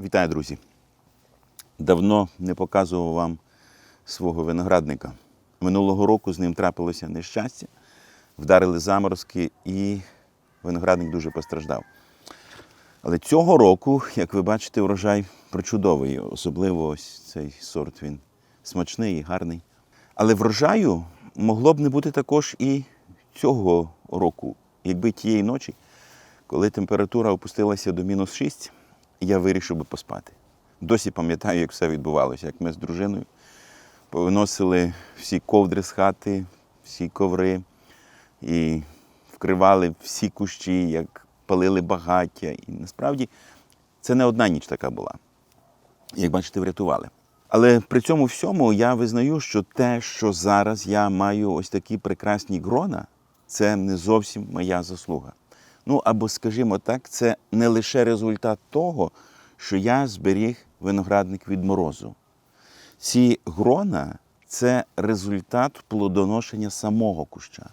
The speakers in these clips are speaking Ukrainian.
Вітаю, друзі! Давно не показував вам свого виноградника. Минулого року з ним трапилося нещастя, вдарили заморозки і виноградник дуже постраждав. Але цього року, як ви бачите, урожай причудовий. Особливо ось цей сорт він смачний і гарний. Але врожаю могло б не бути також і цього року, якби тієї ночі, коли температура опустилася до мінус 6, я вирішив би поспати. Досі пам'ятаю, як все відбувалося, як ми з дружиною повиносили всі ковдри з хати, всі коври і вкривали всі кущі, як палили багаття. І насправді це не одна ніч така була. Як бачите, врятували. Але при цьому всьому я визнаю, що те, що зараз я маю ось такі прекрасні грона, це не зовсім моя заслуга. Ну або, скажімо так, це не лише результат того, що я зберіг виноградник від морозу. Ці грона це результат плодоношення самого куща.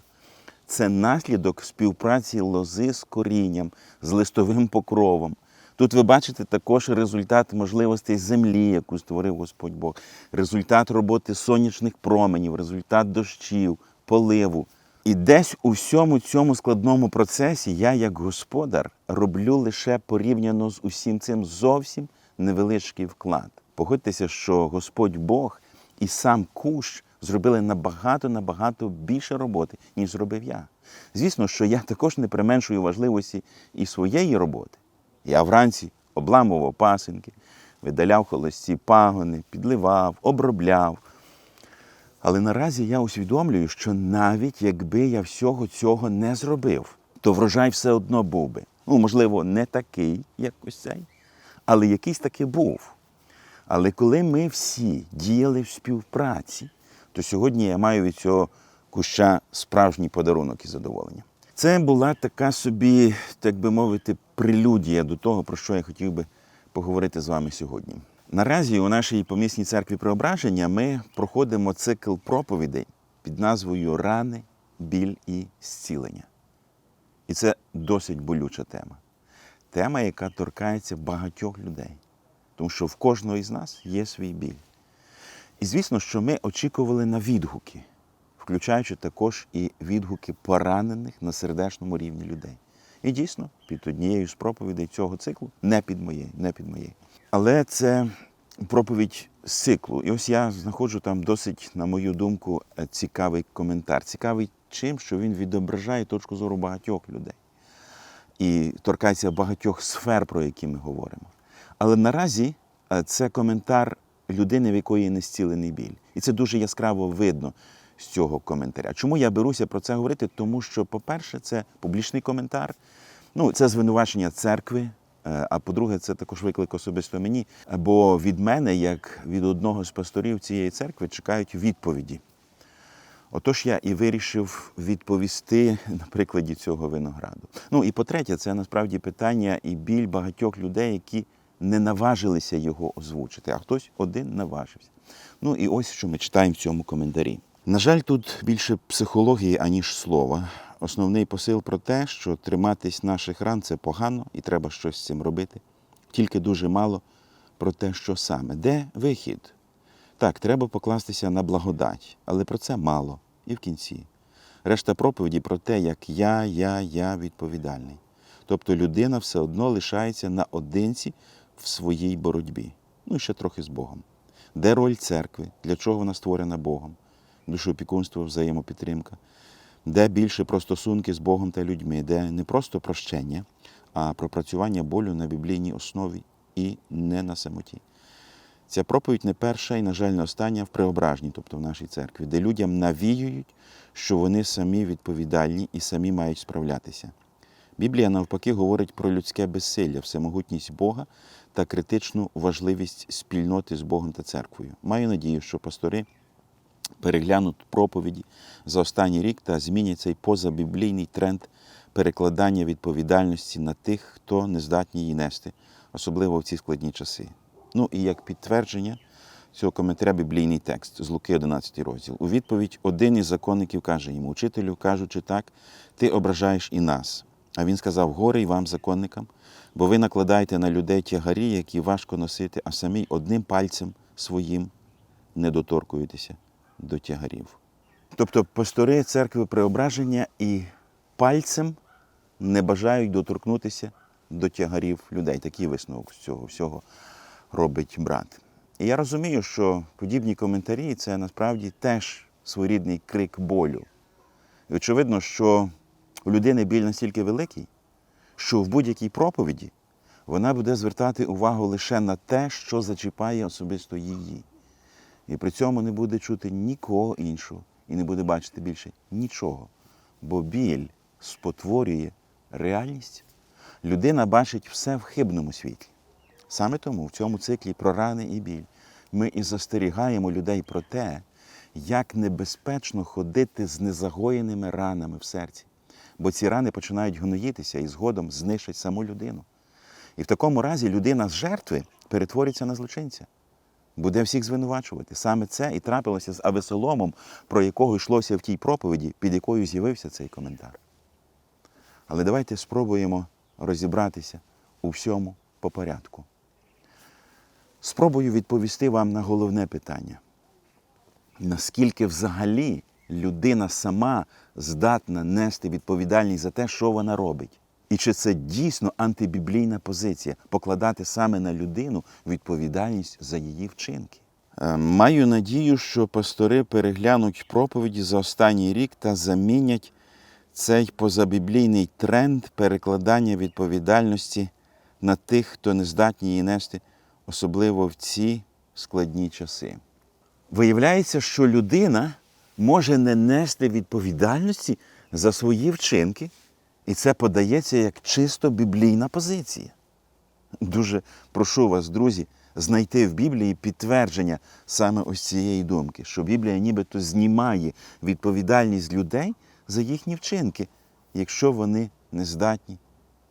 Це наслідок співпраці лози з корінням, з листовим покровом. Тут ви бачите також результат можливостей землі, яку створив Господь Бог, результат роботи сонячних променів, результат дощів, поливу. І десь у всьому цьому складному процесі я, як господар, роблю лише порівняно з усім цим зовсім невеличкий вклад. Погодьтеся, що Господь Бог і сам кущ зробили набагато набагато більше роботи, ніж зробив я. Звісно, що я також не применшую важливості і своєї роботи. Я вранці обламував пасинки, видаляв холості пагони, підливав, обробляв. Але наразі я усвідомлюю, що навіть якби я всього цього не зробив, то врожай все одно був би. Ну, можливо, не такий, як ось цей, але якийсь таки був. Але коли ми всі діяли в співпраці, то сьогодні я маю від цього куща справжній подарунок і задоволення. Це була така собі, так би мовити, прелюдія до того, про що я хотів би поговорити з вами сьогодні. Наразі у нашій помісній церкві Преображення ми проходимо цикл проповідей під назвою Рани, біль і зцілення. І це досить болюча тема. Тема, яка торкається багатьох людей. Тому що в кожного із нас є свій біль. І звісно, що ми очікували на відгуки, включаючи також і відгуки поранених на сердечному рівні людей. І дійсно, під однією з проповідей цього циклу, не під моєю, не під моєю. Але це проповідь з циклу. І ось я знаходжу там досить, на мою думку, цікавий коментар. Цікавий чим, що він відображає точку зору багатьох людей і торкається багатьох сфер, про які ми говоримо. Але наразі е, це коментар людини, в якої не зцілений біль. І це дуже яскраво видно з цього коментаря. Чому я беруся про це говорити? Тому що, по-перше, це публічний коментар, ну, це звинувачення церкви. е, А по-друге, це також виклик особисто мені. Бо від мене, як від одного з пасторів цієї церкви, чекають відповіді. Отож я і вирішив відповісти на прикладі цього винограду. Ну і по-третє, це насправді питання і біль багатьох людей, які не наважилися його озвучити, а хтось один наважився. Ну і ось що ми читаємо в цьому коментарі. На жаль, тут більше психології, аніж слова. Основний посил про те, що триматись наших ран це погано і треба щось з цим робити. Тільки дуже мало про те, що саме. Де вихід? Так, треба покластися на благодать, але про це мало. І в кінці. Решта проповіді про те, як я, я, я відповідальний. Тобто людина все одно лишається наодинці в своїй боротьбі. Ну і ще трохи з Богом. Де роль церкви? Для чого вона створена Богом? Душоопікунство, взаємопідтримка. Де більше про стосунки з Богом та людьми, де не просто прощення, а пропрацювання болю на біблійній основі і не на самоті. Ця проповідь не перша і, на жаль, не остання в преображенні, тобто в нашій церкві, де людям навіюють, що вони самі відповідальні і самі мають справлятися. Біблія навпаки говорить про людське безсилля, всемогутність Бога та критичну важливість спільноти з Богом та церквою. Маю надію, що пастори переглянуть проповіді за останній рік та змінять цей позабіблійний тренд перекладання відповідальності на тих, хто не здатні її нести, особливо в ці складні часи. Ну і як підтвердження цього коментаря біблійний текст з Луки 11 розділ. У відповідь один із законників каже йому, учителю, кажучи так, ти ображаєш і нас. А він сказав: горе й вам, законникам, бо ви накладаєте на людей тягарі, які важко носити, а самі одним пальцем своїм не доторкуєтеся до тягарів. Тобто пастори церкви преображення і пальцем не бажають доторкнутися до тягарів людей. Такий висновок з цього всього робить брат. І я розумію, що подібні коментарі це насправді теж своєрідний крик болю. І очевидно, що у людини біль настільки великий, що в будь-якій проповіді вона буде звертати увагу лише на те, що зачіпає особисто її. І при цьому не буде чути нікого іншого і не буде бачити більше нічого. Бо біль спотворює реальність. Людина бачить все в хибному світлі. Саме тому в цьому циклі про рани і біль ми і застерігаємо людей про те, як небезпечно ходити з незагоєними ранами в серці. Бо ці рани починають гноїтися і згодом знищать саму людину. І в такому разі людина з жертви перетвориться на злочинця, буде всіх звинувачувати. Саме це і трапилося з Авесоломом, про якого йшлося в тій проповіді, під якою з'явився цей коментар. Але давайте спробуємо розібратися у всьому по порядку. Спробую відповісти вам на головне питання. Наскільки взагалі людина сама здатна нести відповідальність за те, що вона робить? І чи це дійсно антибіблійна позиція покладати саме на людину відповідальність за її вчинки? Е, Маю надію, що пастори переглянуть проповіді за останній рік та замінять цей позабіблійний тренд перекладання відповідальності на тих, хто не здатні її нести, особливо в ці складні часи. Виявляється, що людина може не нести відповідальності за свої вчинки, і це подається як чисто біблійна позиція. Дуже прошу вас, друзі, знайти в Біблії підтвердження саме ось цієї думки, що Біблія нібито знімає відповідальність людей за їхні вчинки, якщо вони не здатні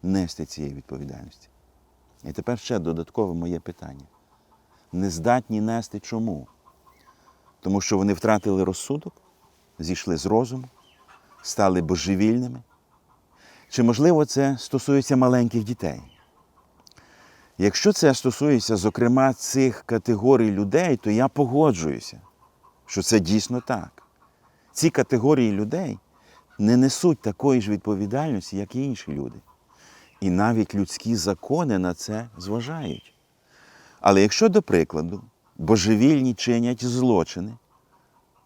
нести цієї відповідальності. І тепер ще додаткове моє питання. Не здатні нести чому? Тому що вони втратили розсудок, зійшли з розуму, стали божевільними. Чи можливо це стосується маленьких дітей? Якщо це стосується, зокрема, цих категорій людей, то я погоджуюся, що це дійсно так. Ці категорії людей не несуть такої ж відповідальності, як і інші люди. І навіть людські закони на це зважають. Але якщо, до прикладу, божевільні чинять злочини,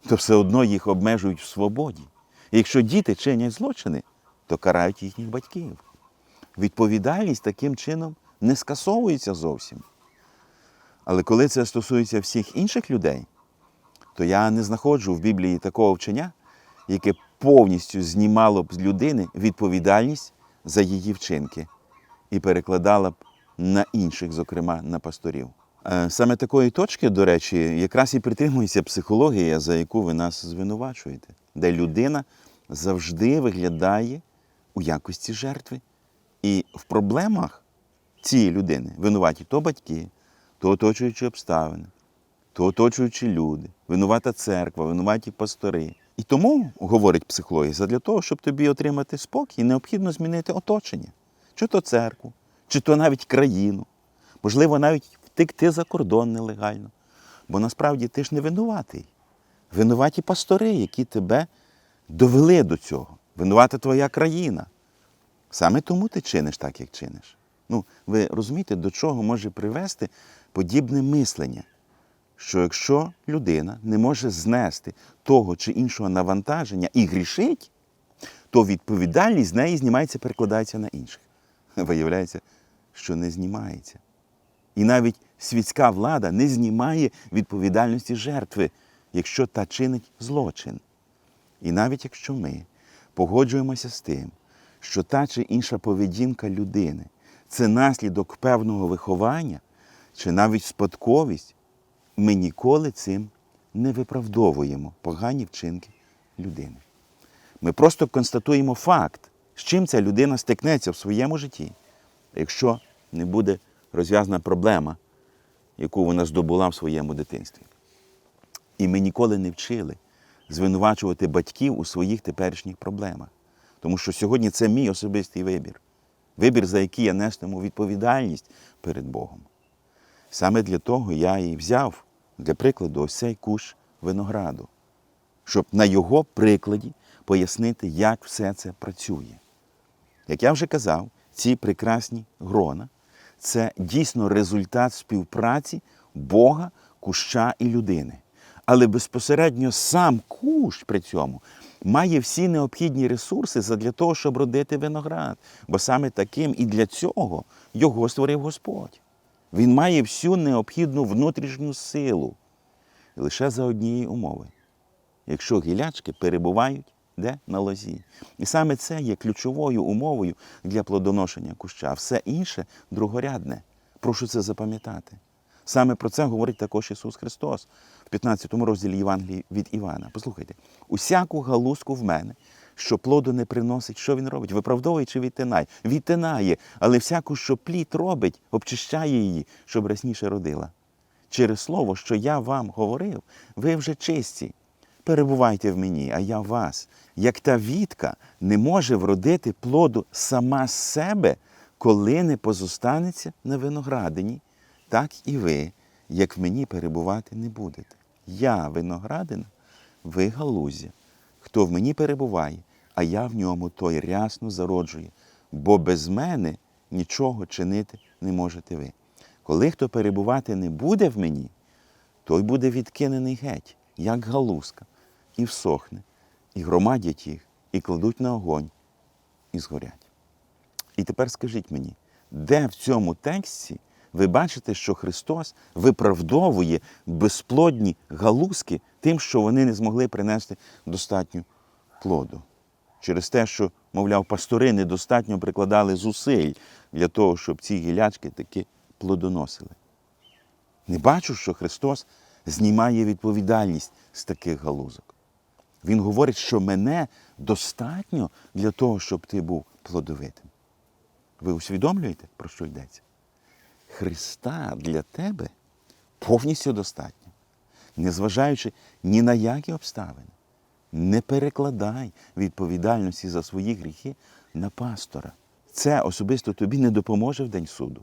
то все одно їх обмежують в свободі. І якщо діти чинять злочини, то карають їхніх батьків. Відповідальність таким чином не скасовується зовсім. Але коли це стосується всіх інших людей, то я не знаходжу в Біблії такого вчення, яке повністю знімало б з людини відповідальність за її вчинки і перекладала б на інших, зокрема на пасторів. Е, Саме такої точки, до речі, якраз і притримується психологія, за яку ви нас звинувачуєте, де людина завжди виглядає у якості жертви. І в проблемах цієї людини винуваті то батьки, то оточуючі обставини, то оточуючі люди, винувата церква, винуваті пастори. І тому, говорить психологія, задля того, щоб тобі отримати спокій, необхідно змінити оточення, чи то церкву, чи то навіть країну, можливо, навіть втекти за кордон нелегально. Бо насправді ти ж не винуватий. Винуваті пастори, які тебе довели до цього. Винувата твоя країна. Саме тому ти чиниш так, як чиниш. Ну, ви розумієте, до чого може привести подібне мислення, що якщо людина не може знести того чи іншого навантаження і грішить, то відповідальність з неї знімається, перекладається на інших. Виявляється, що не знімається. І навіть світська влада не знімає відповідальності жертви, якщо та чинить злочин. І навіть якщо ми погоджуємося з тим, що та чи інша поведінка людини це наслідок певного виховання чи навіть спадковість, ми ніколи цим не виправдовуємо погані вчинки людини. Ми просто констатуємо факт, з чим ця людина стикнеться в своєму житті, якщо не буде розв'язана проблема, яку вона здобула в своєму дитинстві. І ми ніколи не вчили звинувачувати батьків у своїх теперішніх проблемах. Тому що сьогодні це мій особистий вибір. Вибір, за який я нестиму відповідальність перед Богом. Саме для того я і взяв, для прикладу, ось цей кущ винограду, щоб на його прикладі пояснити, як все це працює. Як я вже казав, ці прекрасні грона це дійсно результат співпраці Бога, куща і людини. Але безпосередньо сам кущ при цьому має всі необхідні ресурси для того, щоб родити виноград. Бо саме таким і для цього його створив Господь. Він має всю необхідну внутрішню силу. Лише за однієї умови. Якщо гілячки перебувають де? На лозі. І саме це є ключовою умовою для плодоношення куща. Все інше другорядне. Прошу це запам'ятати. Саме про це говорить також Ісус Христос в 15 розділі Євангелії від Івана. Послухайте, усяку галузку в мене, що плоду не приносить, що він робить? Виправдовує чи відтинає? Відтинає, але всяку, що плід робить, обчищає її, щоб рясніше родила. Через слово, що я вам говорив, ви вже чисті. Перебувайте в мені, а я вас. Як та вітка не може вродити плоду сама з себе, коли не позостанеться на виноградині, так і ви, як в мені перебувати не будете. Я виноградина, ви галузя. Хто в мені перебуває, а я в ньому, той рясно зароджує, бо без мене нічого чинити не можете ви. Коли хто перебувати не буде в мені, той буде відкинений геть, як галузка, і всохне, і громадять їх, і кладуть на огонь, і згорять. І тепер скажіть мені, де в цьому тексті ви бачите, що Христос виправдовує безплодні галузки тим, що вони не змогли принести достатньо плоду? Через те, що, мовляв, пастори недостатньо прикладали зусиль для того, щоб ці гілячки таки плодоносили. Не бачу, що Христос знімає відповідальність з таких галузок. Він говорить, що мене достатньо для того, щоб ти був плодовитим. Ви усвідомлюєте, про що йдеться? Христа для тебе повністю достатньо, незважаючи ні на які обставини. Не перекладай відповідальності за свої гріхи на пастора. Це особисто тобі не допоможе в день суду.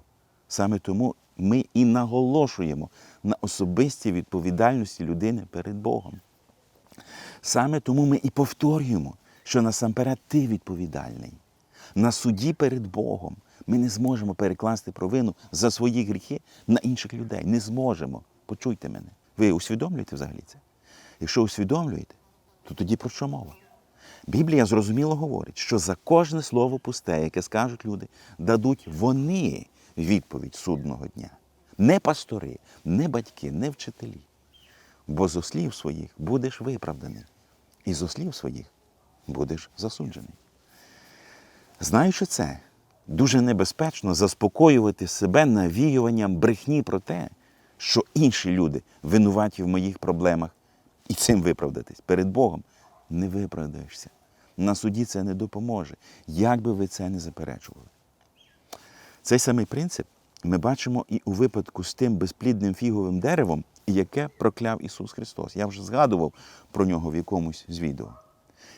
Саме тому ми і наголошуємо на особистій відповідальності людини перед Богом. Саме тому ми і повторюємо, що насамперед ти відповідальний. На суді перед Богом ми не зможемо перекласти провину за свої гріхи на інших людей. Не зможемо. Почуйте мене. Ви усвідомлюєте взагалі це? Якщо усвідомлюєте, то тоді про що мова? Біблія зрозуміло говорить, що за кожне слово пусте, яке скажуть люди, дадуть вони відповідь судного дня. Не пастори, не батьки, не вчителі. Бо зо слів своїх будеш виправданий, і зо слів своїх будеш засуджений. Знаючи це, дуже небезпечно заспокоювати себе навіюванням брехні про те, що інші люди винуваті в моїх проблемах, і цим виправдатись перед Богом не виправдаєшся. На суді це не допоможе, як би ви це не заперечували. Цей самий принцип ми бачимо і у випадку з тим безплідним фіговим деревом, яке прокляв Ісус Христос. Я вже згадував про нього в якомусь з відео.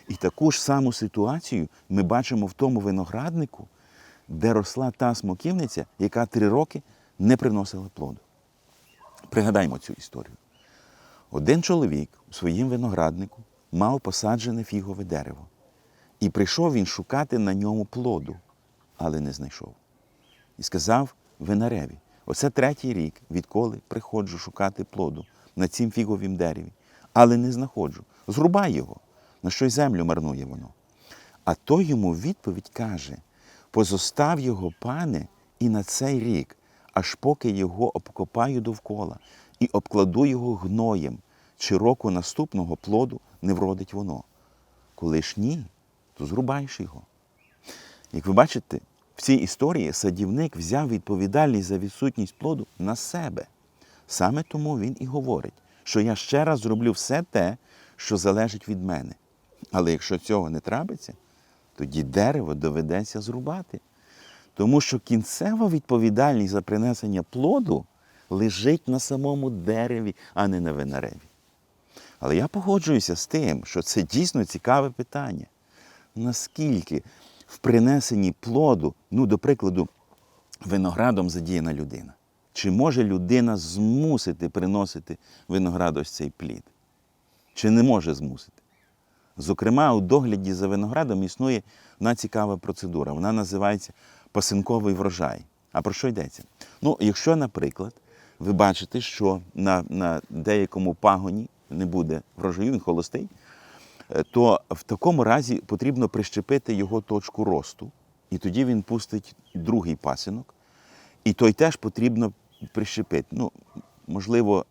І таку ж саму ситуацію ми бачимо в тому винограднику, де росла та смоківниця, яка три роки не приносила плоду. Пригадаймо цю історію. Один чоловік у своїм винограднику мав посаджене фігове дерево. І прийшов він шукати на ньому плоду, але не знайшов. І сказав винареві: оце третій рік, відколи приходжу шукати плоду на цім фіговім дереві, але не знаходжу. Зрубай його, на що й землю марнує воно. А той йому відповідь каже: позостав його, пане, і на цей рік, аж поки його обкопаю довкола і обкладу його гноєм, чи року наступного плоду не вродить воно. Коли ж ні, то зрубаєш його. Як ви бачите, в цій історії садівник взяв відповідальність за відсутність плоду на себе. Саме тому він і говорить, що я ще раз зроблю все те, що залежить від мене. Але якщо цього не трапиться, тоді дерево доведеться зрубати. Тому що кінцева відповідальність за принесення плоду лежить на самому дереві, а не на винареві. Але я погоджуюся з тим, що це дійсно цікаве питання. наскільки в принесенні плоду, ну, до прикладу, виноградом задіяна людина. Чи може людина змусити приносити виноград ось цей плід? Чи не може змусити? Зокрема, у догляді за виноградом існує одна цікава процедура. Вона називається пасинковий врожай. А про що йдеться? Ну, якщо, наприклад, ви бачите, що на, на деякому пагоні не буде врожаю, він холостий, е, то в такому разі потрібно прищепити його точку росту, і тоді він пустить другий пасинок, і той теж потрібно прищепити. Ну, можливо,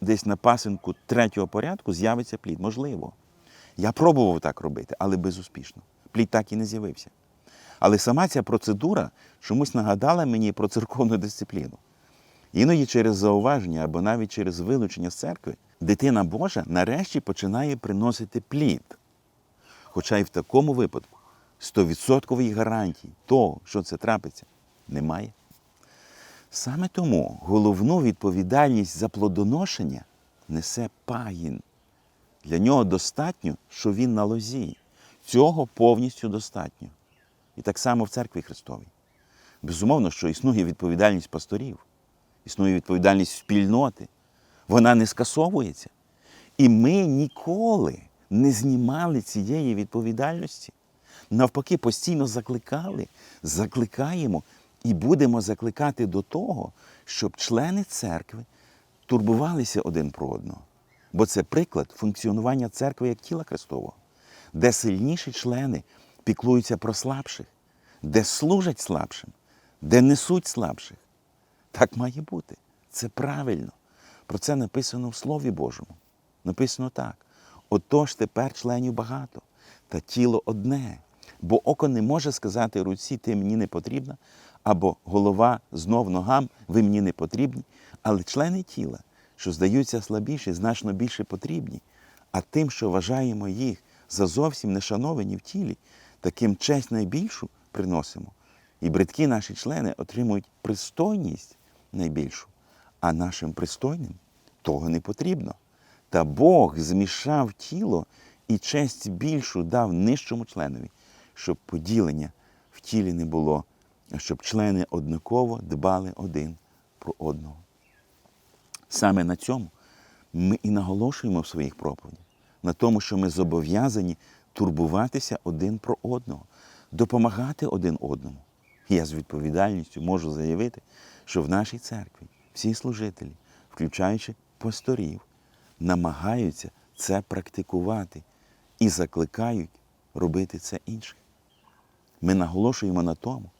десь на пасинку третього порядку з'явиться плід. Можливо. Я пробував так робити, але безуспішно. Плід так і не з'явився. Але сама ця процедура чомусь нагадала мені про церковну дисципліну. Іноді через зауваження або навіть через вилучення з церкви дитина Божа нарешті починає приносити плід. Хоча і в такому випадку 100% гарантій того, що це трапиться, немає. Саме тому головну відповідальність за плодоношення несе пагін. Для нього достатньо, що він на лозі. Цього повністю достатньо. І так само в церкві Христовій. Безумовно, що існує відповідальність пасторів, існує відповідальність спільноти. Вона не скасовується. І ми ніколи не знімали цієї відповідальності. Навпаки, постійно закликали, закликаємо і будемо закликати до того, щоб члени церкви турбувалися один про одного. Бо це приклад функціонування церкви як тіла Христового, де сильніші члени піклуються про слабших, де служать слабшим, де несуть слабших. Так має бути. Це правильно. Про це написано в Слові Божому. Написано так: отож тепер членів багато, та тіло одне. Бо око не може сказати руці, ти мені не потрібна, або голова знов ногам, ви мені не потрібні. Але члени тіла, що здаються слабіші, значно більше потрібні. А тим, що вважаємо їх за зовсім нешановані в тілі, таким честь найбільшу приносимо. І бридкі наші члени отримують пристойність найбільшу, а нашим пристойним того не потрібно. Та Бог змішав тіло і честь більшу дав нижчому членові, щоб поділення в тілі не було, а щоб члени однаково дбали один про одного. Саме на цьому ми і наголошуємо в своїх проповідях, на тому, що ми зобов'язані турбуватися один про одного, допомагати один одному. Я з відповідальністю можу заявити, що в нашій церкві всі служителі, включаючи пасторів, намагаються це практикувати і закликають робити це інших. Ми наголошуємо на тому,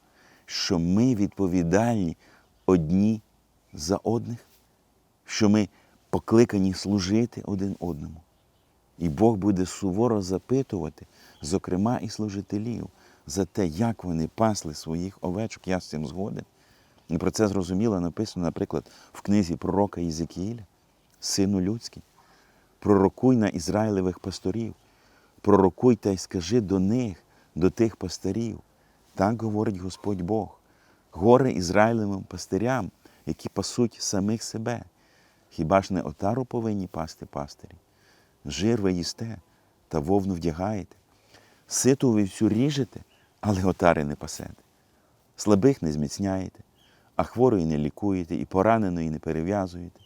що ми відповідальні одні за одних, що ми покликані служити один одному. І Бог буде суворо запитувати, зокрема і служителів, за те, як вони пасли своїх овечок. Я з цим згоден. І про це зрозуміло написано, наприклад, в книзі пророка Єзекіїля, сину людський. Пророкуй на Ізраїлевих пасторів, пророкуй та й скажи до них, до тих пастирів. Так говорить Господь Бог. Горе Ізраїлевим пастирям, які пасуть самих себе. Хіба ж не отару повинні пасти пастирі? Жир ви їсте та вовну вдягаєте. Ситу ви всю ріжете, але отари не пасете. Слабих не зміцняєте, а хворої не лікуєте, і пораненої не перев'язуєте,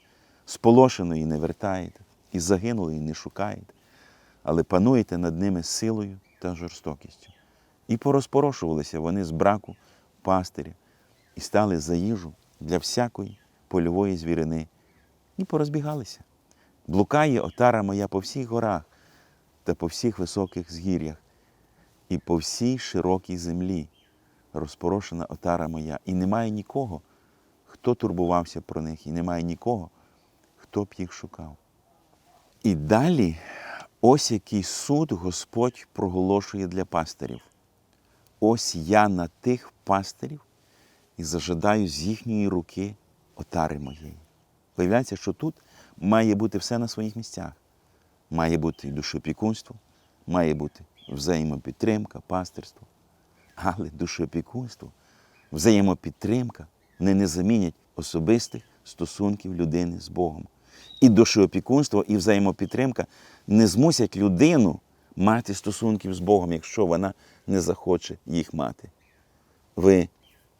сполошеної не вертаєте, і загинулої не шукаєте, але пануєте над ними силою та жорстокістю. І порозпорошувалися вони з браку пастиря, і стали за їжу для всякої польової звірини, і порозбігалися. Блукає отара моя по всіх горах та по всіх високих згір'ях, і по всій широкій землі розпорошена отара моя, і немає нікого, хто турбувався про них, і немає нікого, хто б їх шукав. І далі ось який суд Господь проголошує для пастирів. Ось я на тих пастирів і зажадаю з їхньої руки отари моєї. Виявляється, що тут має бути все на своїх місцях. Має бути і душопікунство, має бути взаємопідтримка, пастирство. Але душопікунство, взаємопідтримка не, не замінять особистих стосунків людини з Богом. І душоопікунство, і взаємопідтримка не змусять людину мати стосунків з Богом, якщо вона не захоче їх мати. Ви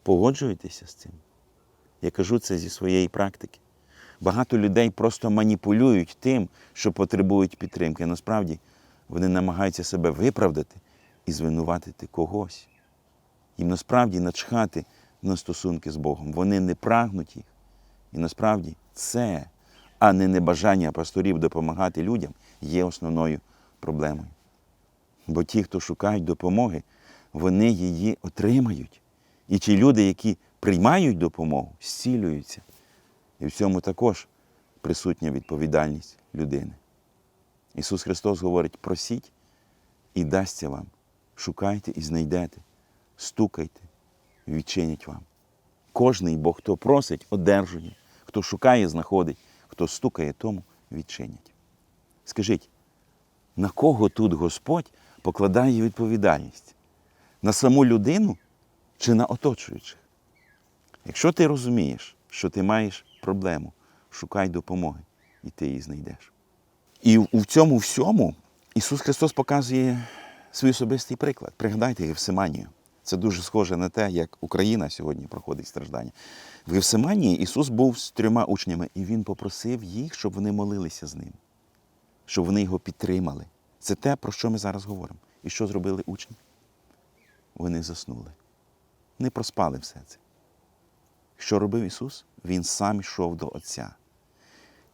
погоджуєтеся з цим? Я кажу це зі своєї практики. Багато людей просто маніпулюють тим, що потребують підтримки. Насправді вони намагаються себе виправдати і звинуватити когось. Їм насправді начхати на стосунки з Богом. Вони не прагнуть їх. І насправді це, а не небажання пасторів допомагати людям, є основною проблемою. Бо ті, хто шукають допомоги, вони її отримають. І ті люди, які приймають допомогу, зцілюються. І в цьому також присутня відповідальність людини. Ісус Христос говорить: просіть і дасться вам. Шукайте і знайдете, стукайте, і відчинять вам. Кожний, бо хто просить, одержує, хто шукає, знаходить, хто стукає, тому відчинять. Скажіть, на кого тут Господь покладає відповідальність? На саму людину чи на оточуючих? Якщо ти розумієш, що ти маєш проблему, шукай допомоги, і ти її знайдеш. І в цьому всьому Ісус Христос показує свій особистий приклад. Пригадайте Гефсиманію. Це дуже схоже на те, як Україна сьогодні проходить страждання. В Гефсиманії Ісус був з трьома учнями, і Він попросив їх, щоб вони молилися з ним, щоб вони його підтримали. Це те, про що ми зараз говоримо. І що зробили учні? Вони заснули. Не проспали все це. Що робив Ісус? Він сам йшов до Отця.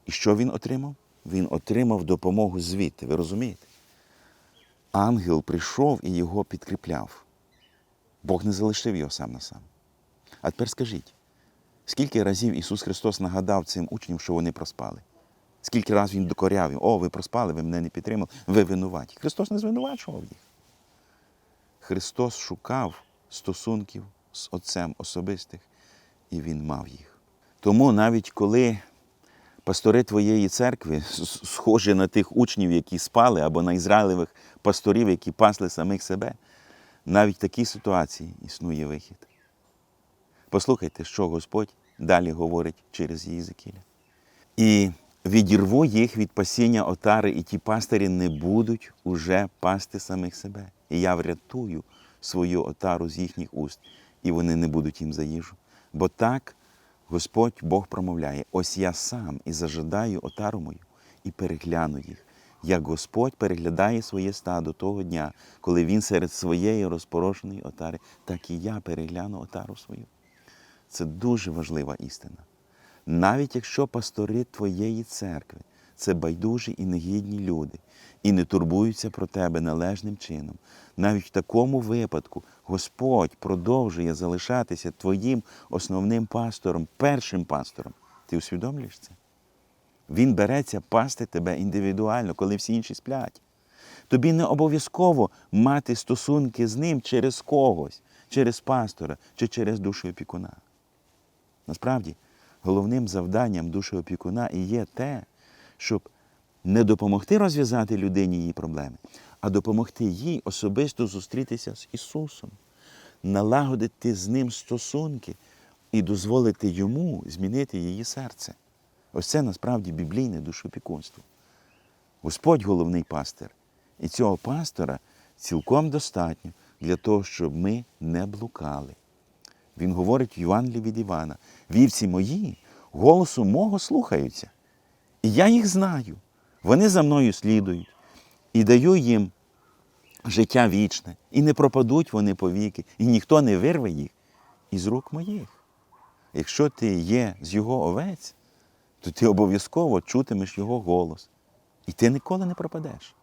І що Він отримав? Він отримав допомогу звідти. Ви розумієте? Ангел прийшов і його підкріпляв. Бог не залишив його сам на сам. А тепер скажіть, скільки разів Ісус Христос нагадав цим учням, що вони проспали? Скільки разів Він докоряв їм, о, ви проспали, ви мене не підтримали, ви винуваті. Христос не звинувачував їх. Христос шукав стосунків з Отцем особистих, і Він мав їх. Тому навіть коли пастори твоєї церкви схожі на тих учнів, які спали, або на ізраїлевих пасторів, які пасли самих себе, навіть в такій ситуації існує вихід. Послухайте, що Господь далі говорить через Єзекіля. І відірву їх від пасіння отари, і ті пастирі не будуть уже пасти самих себе. І я врятую свою отару з їхніх уст, і вони не будуть їм за їжу. Бо так Господь Бог промовляє: ось я сам і зажадаю отару мою, і перегляну їх, як Господь переглядає своє стадо того дня, коли він серед своєї розпорошеної отари, так і я перегляну отару свою. Це дуже важлива істина. Навіть якщо пастори твоєї церкви це байдужі і негідні люди, і не турбуються про тебе належним чином, навіть в такому випадку Господь продовжує залишатися твоїм основним пастором, першим пастором. Ти усвідомлюєш це? Він береться пасти тебе індивідуально, коли всі інші сплять. Тобі не обов'язково мати стосунки з ним через когось, через пастора чи через душу опікуна. Насправді, головним завданням душі опікуна і є те, щоб не допомогти розв'язати людині її проблеми, а допомогти їй особисто зустрітися з Ісусом, налагодити з ним стосунки і дозволити йому змінити її серце. Ось це насправді біблійне душопікунство. Господь головний пастир. І цього пастора цілком достатньо для того, щоб ми не блукали. Він говорить в Євангелії від Івана: вівці мої голосу мого слухаються. І я їх знаю. Вони за мною слідують і даю їм життя вічне, і не пропадуть вони повіки, і ніхто не вирве їх із рук моїх. Якщо ти є з його овець, то ти обов'язково чутимеш його голос. І ти ніколи не пропадеш.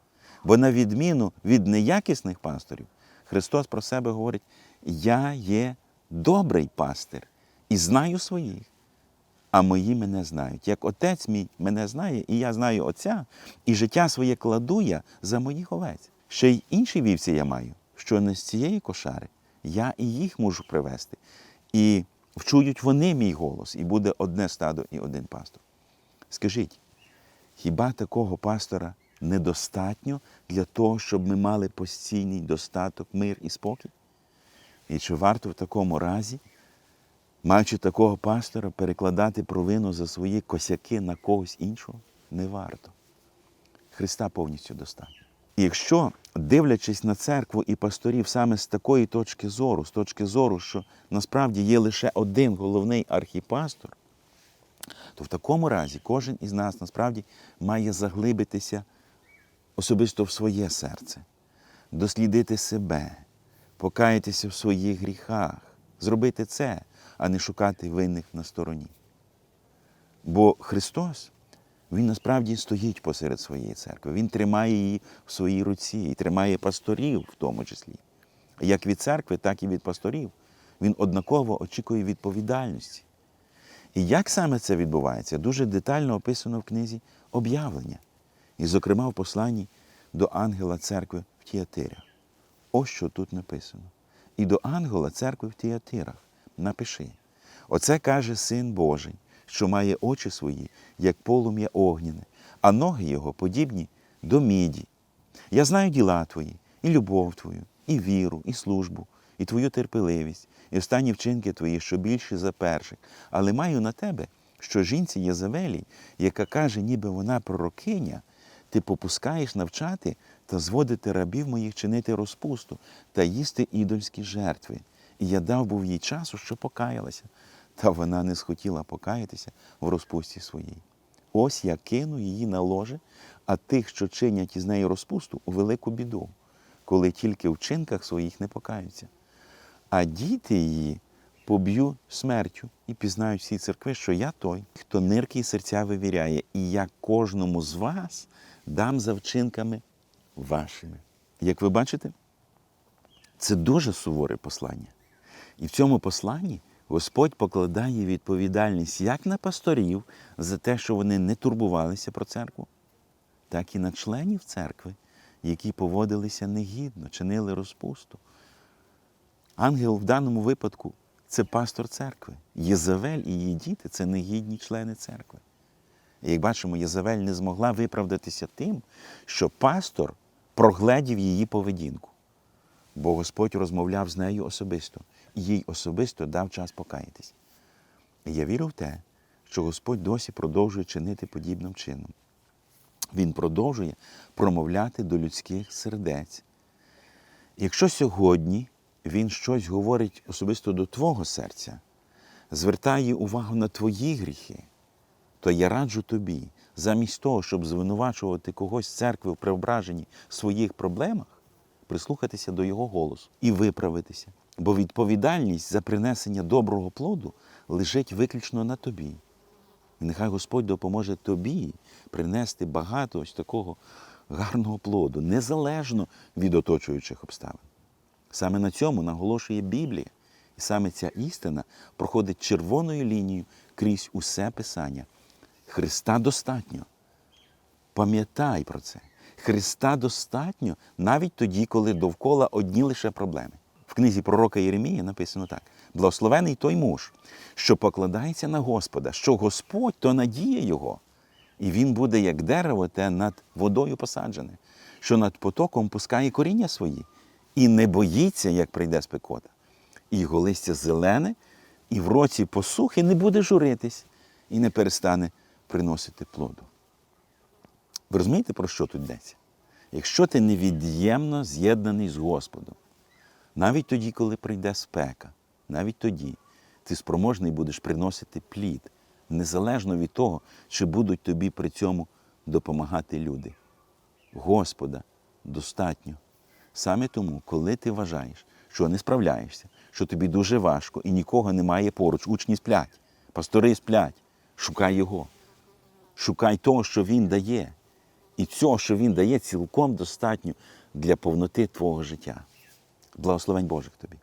Бо на відміну від неякісних пасторів, Христос про себе говорить: Я є добрий пастир і знаю своїх, а мої мене знають. Як отець мій мене знає, і я знаю Отця, і життя своє кладу я за моїх овець. Ще й інші вівці я маю, що не з цієї кошари, я і їх можу привести. І вчують вони мій голос, і буде одне стадо і один пастор. Скажіть, хіба такого пастора недостатньо для того, щоб ми мали постійний достаток, мир і спокій? І чи варто в такому разі, маючи такого пастора, перекладати провину за свої косяки на когось іншого? Не варто. Христа повністю достатньо. І якщо, дивлячись на церкву і пасторів саме з такої точки зору, з точки зору, що насправді є лише один головний архіпастор, то в такому разі кожен із нас насправді має заглибитися особисто в своє серце, дослідити себе, покаятися в своїх гріхах, зробити це, а не шукати винних на стороні. Бо Христос, Він насправді стоїть посеред своєї церкви. Він тримає її в своїй руці і тримає пасторів в тому числі. Як від церкви, так і від пасторів. Він однаково очікує відповідальності. І як саме це відбувається, дуже детально описано в книзі об'явлення, і, зокрема, в посланні до ангела церкви в Тіатирах. Ось що тут написано. І до ангела церкви в Тіатирах напиши. Оце каже Син Божий, що має очі свої, як полум'я огняне, а ноги його подібні до міді. Я знаю діла твої, і любов твою, і віру, і службу, і твою терпеливість, і останні вчинки твої, що більші за перших, але маю на тебе, що жінці Єзавелі, яка каже, ніби вона пророкиня, ти попускаєш навчати та зводити рабів моїх чинити розпусту та їсти ідольські жертви. І я дав був їй часу, що покаялася, та вона не схотіла покаятися в розпусті своїй. Ось я кину її на ложе, а тих, що чинять із нею розпусту, у велику біду, коли тільки в чинках своїх не покаються. А діти її поб'ю смертю і пізнають всі церкви, що я той, хто нирки і серця вивіряє, і я кожному з вас дам за вчинками вашими. Як ви бачите, це дуже суворе послання. І в цьому посланні Господь покладає відповідальність як на пасторів за те, що вони не турбувалися про церкву, так і на членів церкви, які поводилися негідно, чинили розпусту. Ангел в даному випадку це пастор церкви. Єзавель і її діти це негідні члени церкви. І як бачимо, Єзавель не змогла виправдатися тим, що пастор прогледів її поведінку. Бо Господь розмовляв з нею особисто, їй особисто дав час покаятись. І я вірю в те, що Господь досі продовжує чинити подібним чином. Він продовжує промовляти до людських сердець. Якщо сьогодні Він щось говорить особисто до твого серця, звертає увагу на твої гріхи, то я раджу тобі, замість того, щоб звинувачувати когось з церкви в преображенні своїх проблемах, прислухатися до його голосу і виправитися. Бо відповідальність за принесення доброго плоду лежить виключно на тобі. І нехай Господь допоможе тобі принести багато ось такого гарного плоду, незалежно від оточуючих обставин. Саме на цьому наголошує Біблія. І саме ця істина проходить червоною лінією крізь усе Писання. Христа достатньо. Пам'ятай про це. Христа достатньо навіть тоді, коли довкола одні лише проблеми. Книзі пророка Єремія написано так: благословений той муж, що покладається на Господа, що Господь то надія його, і він буде як дерево, те над водою посаджене, що над потоком пускає коріння свої, і не боїться, як прийде спекота. І його листя зелене, і в році посухи не буде журитись і не перестане приносити плоду. Ви розумієте, про що тут йдеться? Якщо ти невід'ємно з'єднаний з Господом, навіть тоді, коли прийде спека, навіть тоді ти спроможний будеш приносити плід, незалежно від того, чи будуть тобі при цьому допомагати люди. Господа достатньо. Саме тому, коли ти вважаєш, що не справляєшся, що тобі дуже важко і нікого немає поруч, учні сплять, пастори сплять, шукай його. Шукай того, що Він дає. І цього, що Він дає, цілком достатньо для повноти твого життя. Благословень Божих тобі.